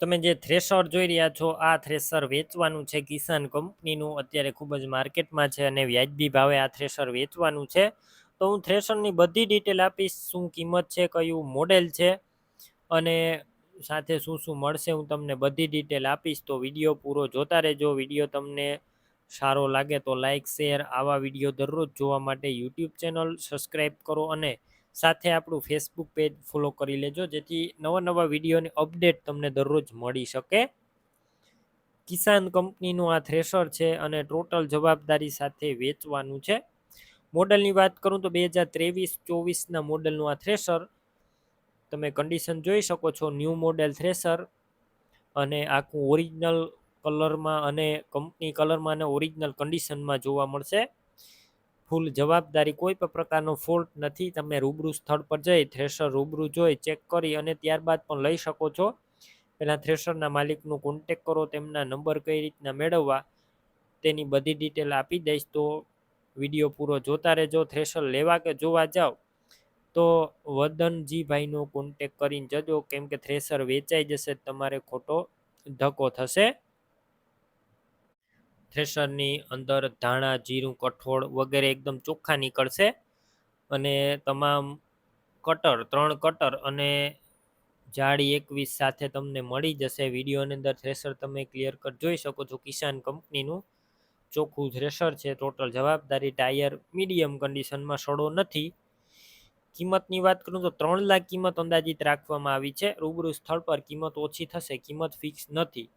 તમે જે થ્રેશર જોઈ રહ્યા છો, આ થ્રેશર વેચવાનું છે કિસાન કંપનીનું. અત્યારે ખૂબ જ માર્કેટમાં છે અને વ્યાજબી ભાવે આ થ્રેશર વેચવાનું છે. તો હું થ્રેશરની બધી ડિટેલ આપીશ, શું કિંમત છે, કયું મોડેલ છે અને સાથે શું શું મળશે હું તમને બધી ડિટેલ આપીશ. તો વીડિયો પૂરો જોતા રહેજો. વીડિયો તમને સારો લાગે તો લાઇક શેર આવા વીડિયો દરરોજ જોવા માટે યુટ્યુબ ચેનલ સબસ્ક્રાઈબ કરો અને સાથે આપણું ફેસબુક પેજ ફોલો કરી લેજો, જેથી નવા નવા વિડીયોની અપડેટ તમને દરરોજ મળી શકે. કિસાન કંપનીનું આ થ્રેશર છે અને ટોટલ જવાબદારી સાથે વેચવાનું છે. મોડલની વાત કરું તો બે હજાર ત્રેવીસ ચોવીસના મોડલનું આ થ્રેશર, તમે કન્ડિશન જોઈ શકો છો ન્યૂ મોડેલ થ્રેશર અને આખું ઓરિજિનલ કલરમાં અને કંપની કલરમાં અને ઓરિજિનલ કન્ડિશનમાં જોવા મળશે. ફૂલ જવાબદારી કોઈ પણ પ્રકારનો ફોલ્ટ નથી. તમે રૂબરૂ સ્થળ પર જઈ થ્રેશર રૂબરૂ જોઈ ચેક કરી અને ત્યારબાદ પણ લઈ શકો છો. પહેલાં થ્રેશરના માલિકનું કોન્ટેક કરો, તેમના નંબર કઈ રીતના મેળવવા, તેની બધી ડિટેલ આપી દઈશ. તો વીડિયો પૂરો જોતા રહેજો. થ્રેશર લેવા કે જોવા જાઓ, તો વદનજીભાઈનો કોન્ટેક કરીને જજો. કેમ કે થ્રેશર વેચાઈ જશે, તમારે ખોટો ધક્કો થશે. થ્રેશરની અંદર ધાણા, જીરું, કઠોળ વગેરે એકદમ ચોખ્ખા નીકળશે. અને તમામ કટર, ત્રણ કટર અને જાળી એકવીસ સાથે તમને મળી જશે. વિડીયોની અંદર થ્રેશર તમે ક્લિયર કટ જોઈ શકો છો કિસાન કંપનીનું ચોખ્ખું થ્રેશર છે. ટોટલ જવાબદારી ટાયર મીડિયમ કન્ડિશનમાં સડો નથી. કિંમતની વાત કરું તો ત્રણ લાખ કિંમત અંદાજિત રાખવામાં આવી છે. રૂબરૂ સ્થળ પર કિંમત ઓછી થશે, કિંમત ફિક્સ નથી.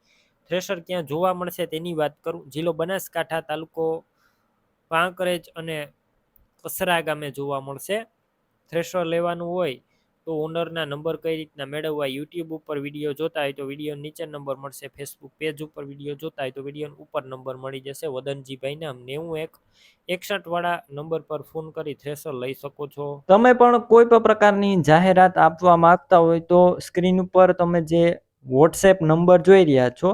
થ્રેશર ક્યાં જોવા મળશે તેની વાત કરું. જિલ્લો બનાસકાંઠા તાલુકો પાંકરેજ અને કસરા ગામે જોવા મળશે. થ્રેશર લેવાનું હોય તો ઓનરના નંબર કઈ રીતના મેળવવા યુટ્યુબ ઉપર વીડિયો જોતા હોય તો વીડિયો નીચે નંબર મળશે. ફેસબુક પેજ ઉપર વીડિયો જોતા હોય તો વીડિયો ઉપર નંબર મળી જશે. વદનજીભાઈના નેવું એક એકસઠ વાળા નંબર પર ફોન કરી થ્રેશર લઈ શકો છો. તમે પણ કોઈ પણ પ્રકારની જાહેરાત આપવા માંગતા હોય તો સ્ક્રીન ઉપર તમે જે વોટ્સએપ નંબર જોઈ રહ્યા છો